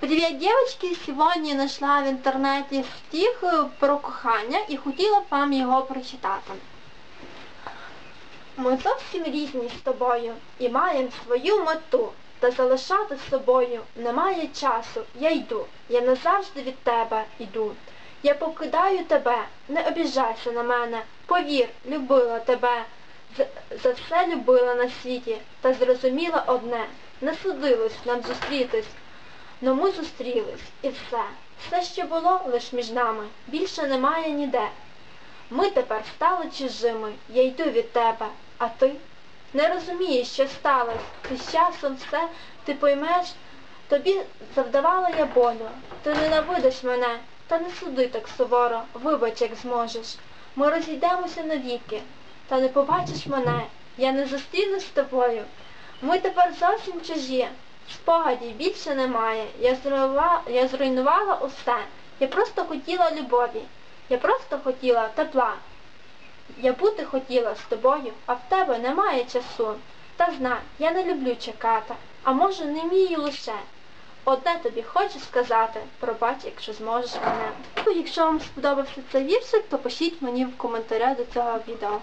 Привіт, дівчатки! Сьогодні знайшла в інтернеті стих е, про кохання і хотіла б вам його прочитати. Ми зовсім різні з тобою і маємо свою мету. Та залишати з собою немає часу. Я йду, я назавжди від тебе йду. Я покидаю тебе, не обіжайся на мене. Повір, любила тебе. За, все любила на світі, та зрозуміла одне. Не судилось нам зустрітись. Но ми зустрілись і все. Все, що було, лиш між нами, більше немає ніде. Ми тепер стали чужими, я йду від тебе, а ти не розумієш, що сталося. Ти з часом все ти поймеш, тобі завдавала я болю. Ти ненавидиш мене, та не суди так суворо, вибач, як зможеш. Ми розійдемося навіки, та не побачиш мене, я не зустрінусь з тобою. Ми тепер зовсім чужі. Спогадів більше немає. Я зруйнувала, я зруйнувала усе. Я просто хотіла любові. Я просто хотіла тепла. Я бути хотіла з тобою, а в тебе немає часу. Та знай, я не люблю чекати, а може не вмію лише. Одне тобі хочу сказати, пробач, якщо зможеш мене. Якщо вам сподобався цей віршик, то пишіть мені в коментарях до цього відео.